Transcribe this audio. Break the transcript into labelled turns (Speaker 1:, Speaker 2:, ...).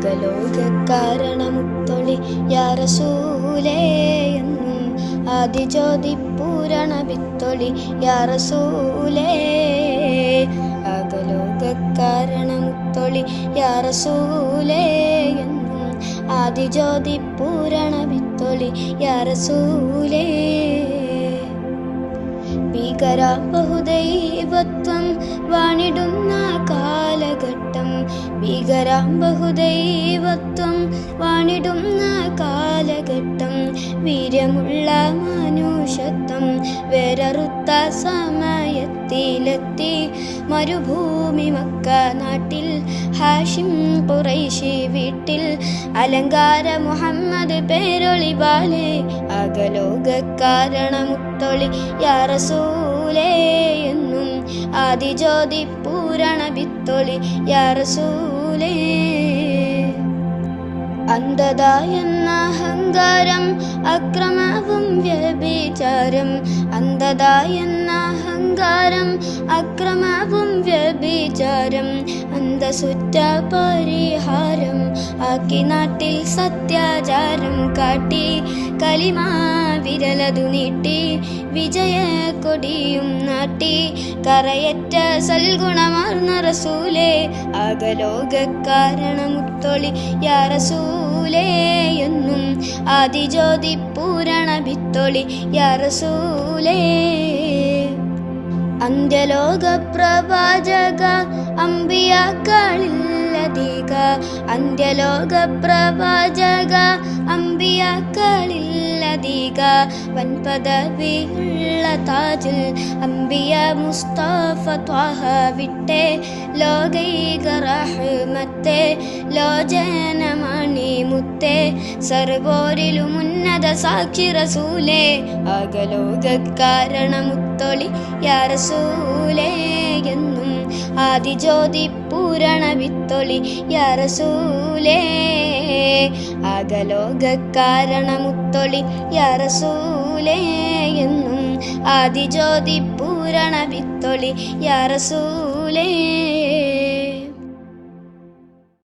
Speaker 1: അകലോക തൊളി യാറസൂലേ എന്നും ആദിജ്യോതി പൂരണ വിത്തൊളി യാറസൂലേ തൊളി യാറസൂലേ എന്നും ആദിജ്യോതി പൂരണ വിത്തൊളി യാറസൂലേ. ഭീകര ബഹുദൈവത്വം വാണിടുന്ന ഭീകര ബഹുദൈവത്വം വാണിടുന്ന കാലഘട്ടം വീര്യമുള്ള മനുഷ്യത്വം വേരറുത്ത സമയത്തിലെത്തി. മരുഭൂമി മക്ക നാട്ടിൽ ഹാഷിം കുറൈശി വീട്ടിൽ. അലങ്കാര മുഹമ്മദ് പേരൊളി ബാലെ അകലോക കാരണമുത്തൊളി യാറസൂലേ എന്നും. ആദിജ്യോതി പൂരണ ബിത്തൊളി യാറസൂലേ അന്ധത എന്ന അഹങ്കാരം അക്രമവും വ്യഭിചാരം അന്ധത എന്ന അഹങ്കാരം അക്രമവും വ്യഭിചാരം അന്തസുറ്റ പരിഹാരം ആക്കി നാട്ടിൽ സത്യാചാരം കാട്ടി കലിമാ വിരലതു നീട്ടി വിജയ കൊടിയും നാട്ടി. കറയറ്റ സൽഗുണമാർന്ന റസൂലേ അകലോക കാരണമുത്തൊളി യാ റസൂലേ എന്നും. ആദിജ്യോതി പൂരണ ഭിത്തൊളി യാ റസൂലേ അന്ത്യലോക പ്രവാചക അമ്പിയാക്കളില്ലധിക അന്ത്യലോക പ്രവാചക അമ്പിയാക്കളില്ലധിക വൻപദവിയുള്ള താജിൽ അമ്പിയ മുസ്താഫ ത്വാഹ വിട്ടെ ലോകൈക റഹ്മത്തെ ലോചനമണി മുത്തേ. സർവോരിലും ഉന്നത സാക്ഷി റസൂലേ. അകലോക കാരണമുത്തൊളി യാ റസൂലേ എന്നും ആദിജ്യോതി പൂരണ വിത്തൊളി യാരസൂലേ അകലോക കാരണമുത്തൊളി യാ റസൂലേ എന്നും ആദിജ്യോതി പൂരണ വിത്തൊളി യാ റസൂലേ